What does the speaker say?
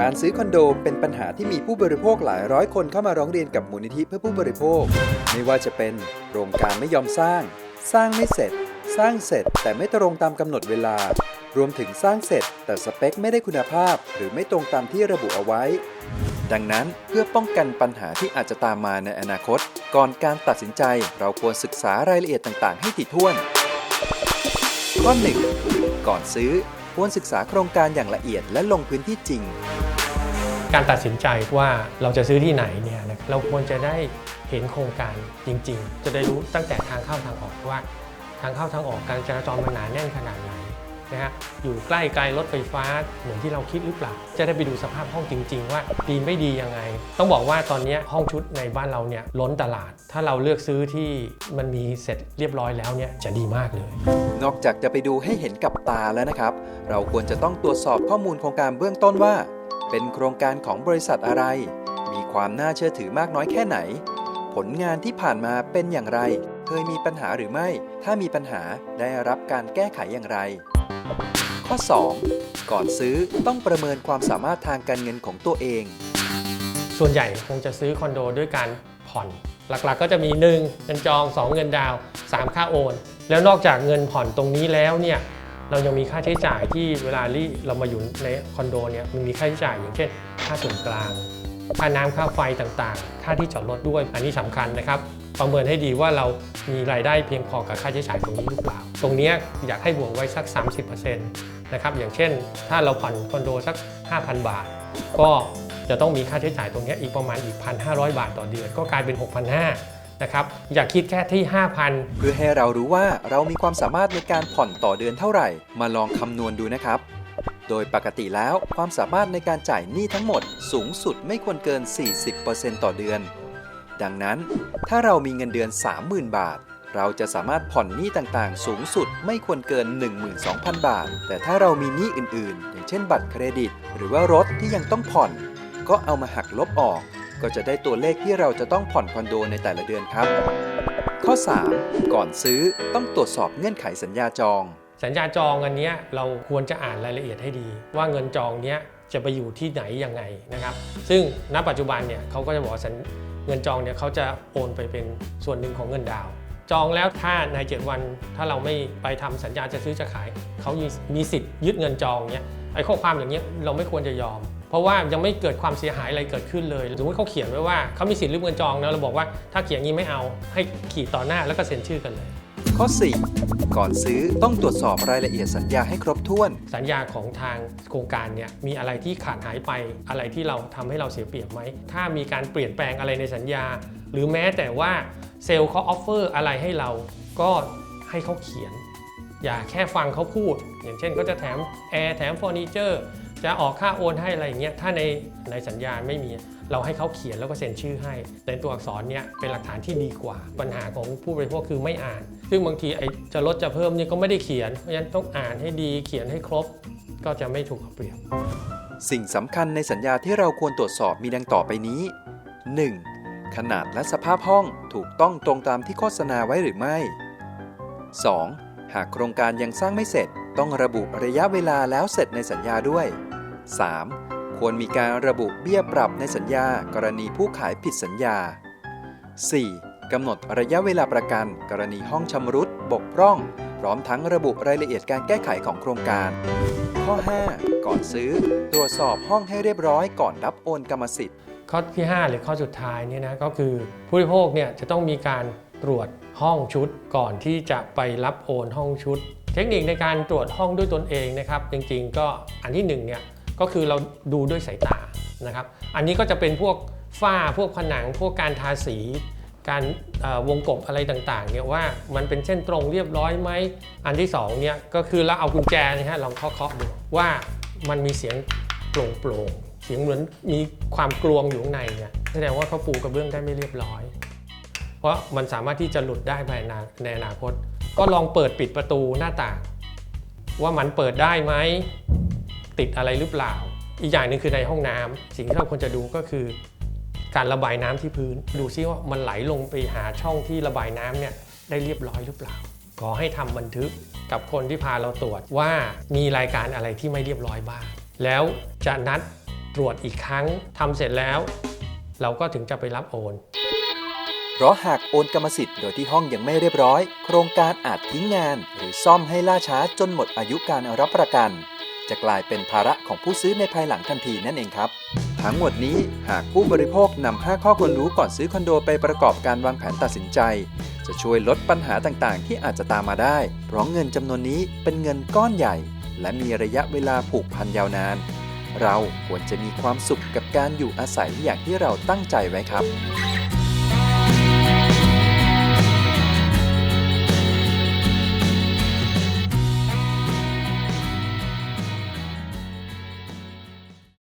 การซื้อคอนโดเป็นปัญหาที่มีผู้บริโภคหลายร้อยคนเข้ามาร้องเรียนกับมูลนิธิเพื่อผู้บริโภค ไม่ว่าจะเป็นโครงการไม่ยอมสร้าง สร้างไม่เสร็จ สร้างเสร็จแต่ไม่ตรงตามกำหนดเวลา รวมถึงสร้างเสร็จ แต่สเปคไม่ได้คุณภาพ หรือไม่ตรงตามที่ระบุเอาไว้ ดังนั้นเพื่อป้องกันปัญหาที่อาจจะตามมาในอนาคต ก่อนการตัดสินใจเราควรศึกษารายละเอียดต่างๆ ให้ถี่ถ้วนข้อ1ก่อนซื้อ ควรศึกษาโครงการอย่างละเอียดและลงพื้นที่จริง การตัดสินใจว่าเราจะซื้อที่ไหนเนี่ยเราควรจะได้เห็นโครงการจริง ๆ จะได้รู้ตั้งแต่ทางเข้าทางออกว่า ทางเข้าทางออกการจราจรมันหนาแน่นขนาดไหน นะฮะอยู่ใกล้ไกลรถไฟฟ้าเหมือนที่เราคิดหรือเปล่า จะได้ไปดูสภาพห้องจริง ๆ ว่าดีไม่ดียังไง ต้องบอกว่าตอนนี้ห้องชุดในบ้านเราเนี่ยล้นตลาด ถ้าเราเลือกซื้อที่มันมีเสร็จเรียบร้อยแล้วเนี่ยจะดีมากเลย นอกจากจะไปดูให้เห็นกับตาแล้วนะครับ เราควรจะต้องตรวจสอบข้อมูลโครงการเบื้องต้นว่า เป็นโครงการของบริษัทอะไร มีความน่าเชื่อถือมากน้อยแค่ไหน ผลงานที่ผ่านมาเป็นอย่างไร เคยมีปัญหาหรือไม่ ถ้ามีปัญหาได้รับการแก้ไขอย่างไร ข้อ 2. ก่อนซื้อต้องประเมินความสามารถทางการเงินของตัวเอง ส่วนใหญ่คงจะซื้อคอนโดด้วยการผ่อน หลักๆ ก็จะมี 1 เงินจอง 2 เงินดาว 3 ค่าโอน แล้วนอกจากเงินผ่อนตรงนี้แล้วเนี่ยเรายังมีค่าใช้จ่ายที่เวลาที่เรามาอยู่ในคอนโดเนี่ยมันมีค่าใช้จ่ายอย่างเช่น ค่าส่วนกลาง ค่าน้ำค่าไฟต่างๆ ค่าที่จอดรถด้วยอันนี้สำคัญนะครับ ประเมินให้ดีว่าเรามีรายได้เพียงพอกับค่าใช้จ่ายตรงนี้หรือเปล่า ตรงนี้อยากให้บวกไว้สัก 30%นะครับอย่างเช่น ถ้าเราผ่อนคอนโดสัก 5,000 บาท ก็จะต้องมีค่าใช้จ่ายตรงนี้อีกประมาณอีก 1,500 บาทต่อเดือน ก็กลายเป็น 6,500นะครับอย่าคิดแค่ที่ 5,000 เพื่อให้เรารู้ว่าเรามีความสามารถในการผ่อนต่อเดือนเท่าไหร่ มาลองคำนวณดูนะครับโดยปกติแล้วความสามารถในการจ่ายหนี้ทั้งหมดสูงสุดไม่ควรเกิน 40%ต่อเดือน ดังนั้น ถ้าเรามีเงินเดือน 30,000 บาท เราจะสามารถผ่อนหนี้ต่างๆ สูงสุดไม่ควรเกิน 12,000 บาท แต่ถ้าเรามีหนี้อื่นๆ อย่างเช่นบัตรเครดิต หรือว่ารถที่ยังต้องผ่อน ก็เอามาหักลบออก ก็จะได้ตัวเลขที่เราจะต้องผ่อนคอนโดในแต่ละเดือนครับ ข้อ 3 ก่อนซื้อต้องตรวจสอบเงื่อนไขสัญญาจอง สัญญาจองอันเนี้ยเราควรจะอ่านรายละเอียดให้ดี ว่าเงินจองเนี้ย จะไปอยู่ที่ไหนยังไงนะครับ ซึ่งณปัจจุบันเนี่ยเขาก็จะบอกว่าสัญเงินจองเนี่ยเขาจะโอนไปเป็นส่วนหนึ่งของเงินดาว จองแล้วถ้าใน 7 วันถ้าเราไม่ไปทำสัญญาจะซื้อจะขาย เขามีสิทธิ์ยึดเงินจองเนี่ยไอ้ข้อความอย่างเงี้ยเราไม่ควรจะยอม เพราะว่ายังไม่เกิดความเสียหายอะไรเกิดขึ้นเลยสมมติเขาเขียนไว้ว่าเขามีสิทธิ์รื้อเงินจองนะเราบอกว่าถ้าเขียนอย่างนี้ไม่เอาให้ขีดต่อหน้าแล้วก็เซ็นชื่อกันเลย ข้อ 4 ก่อนซื้อต้องตรวจสอบรายละเอียดสัญญาให้ครบถ้วน สัญญาของทางโครงการเนี่ยมีอะไรที่ขาดหายไปอะไรที่เราทำให้เราเสียเปรียบไหม ถ้ามีการเปลี่ยนแปลงอะไรในสัญญา หรือแม้แต่ว่าเซลล์เขาออฟเฟอร์อะไรให้เราก็ให้เขาเขียน อย่าแค่ฟังเขาพูด อย่างเช่นเขาจะแถมแอร์แถมเฟอร์นิเจอร์จะออกค่าโอนให้อะไรอย่างเงี้ยถ้าในในสัญญาไม่มี เราให้เขาเขียนแล้วก็เซ็นชื่อให้ในตัวอักษรเนี่ยเป็นหลักฐานที่ดีกว่า ปัญหาของผู้บริโภคคือไม่อ่าน ซึ่งบางทีไอ้จะลดจะเพิ่มเนี่ยก็ไม่ได้เขียน เพราะฉะนั้นต้องอ่านให้ดีเขียนให้ครบ ก็จะไม่ถูกเอาเปรียบ สิ่งสำคัญในสัญญาที่เราควรตรวจสอบมีดังต่อไปนี้ 1. ขนาดและสภาพห้องถูกต้องตรงตามที่โฆษณาไว้หรือไม่ 2. หากโครงการยังสร้างไม่เสร็จ ต้องระบุระยะเวลาแล้วเสร็จในสัญญาด้วย 3. ควรมีการระบุเบี้ยปรับในสัญญากรณีผู้ขายผิดสัญญา 4. กำหนดระยะเวลาประกัน กรณีห้องชำรุด บกพร่อง พร้อมทั้งระบุรายละเอียดการแก้ไขของโครงการ ข้อ 5 ก่อนซื้อ ตรวจสอบห้องให้เรียบร้อยก่อนรับโอนกรรมสิทธิ์ ข้อที่ 5 หรือข้อสุดท้ายเนี่ยนะก็คือผู้บริโภคเนี่ยจะต้องมีการตรวจห้องชุดก่อนที่จะไปรับโอนห้องชุด เทคนิคในการตรวจห้องด้วยตนเองนะครับ จริงๆ ก็อันที่1เนี่ย ก็คือเราดูด้วยสายตานะครับอันนี้ก็จะเป็นพวกฝ้าพวกผนังพวกการทาสี การวงกบอะไรต่างๆเนี่ยว่ามันเป็นเส้นตรงเรียบร้อยไหมอันที่สองเนี่ยก็คือเราเอากุญแจนะฮะลองเคาะๆดูว่ามันมีเสียงโปร่งๆเสียงเหมือนมีความกลวงอยู่ข้างในเนี่ยแสดงว่าเขาปูกระเบื้องได้ไม่เรียบร้อย เพราะมันสามารถที่จะหลุดได้ภายในในอนาคต ก็ลองเปิดปิดประตูหน้าต่าง ว่ามันเปิดได้ไหม ติดอะไรหรือเปล่า อีกอย่างหนึ่งคือในห้องน้ำสิ่งที่เราควรจะดูก็คือ การระบายน้ำที่พื้น ดูซิว่ามันไหลลงไปหาช่องที่ระบายน้ำเนี่ยได้เรียบร้อยหรือเปล่า ขอให้ทำบันทึกกับคนที่พาเราตรวจว่ามีรายการอะไรที่ไม่เรียบร้อยบ้าง แล้วจะนัดตรวจอีกครั้งทำเสร็จแล้ว เราก็ถึงจะไปรับโอน เพราะหากโอนกรรมสิทธิ์โดยที่ห้องยังไม่เรียบร้อย โครงการอาจทิ้งงาน หรือซ่อมให้ล่าช้าจนหมดอายุการรับประกัน จะกลายเป็นภาระของผู้ซื้อในภายหลังทันทีนั่นเองครับ ทั้งหมดนี้หากผู้บริโภคนำ5ข้อควรรู้ก่อนซื้อคอนโดไปประกอบการวางแผนตัดสินใจ จะช่วยลดปัญหาต่างๆ ที่อาจจะตามมาได้ เพราะเงินจำนวนนี้เป็นเงินก้อนใหญ่ และมีระยะเวลาผูกพันยาวนาน เราควรจะมีความสุขกับการอยู่อาศัยอย่างที่เราตั้งใจไว้ครับ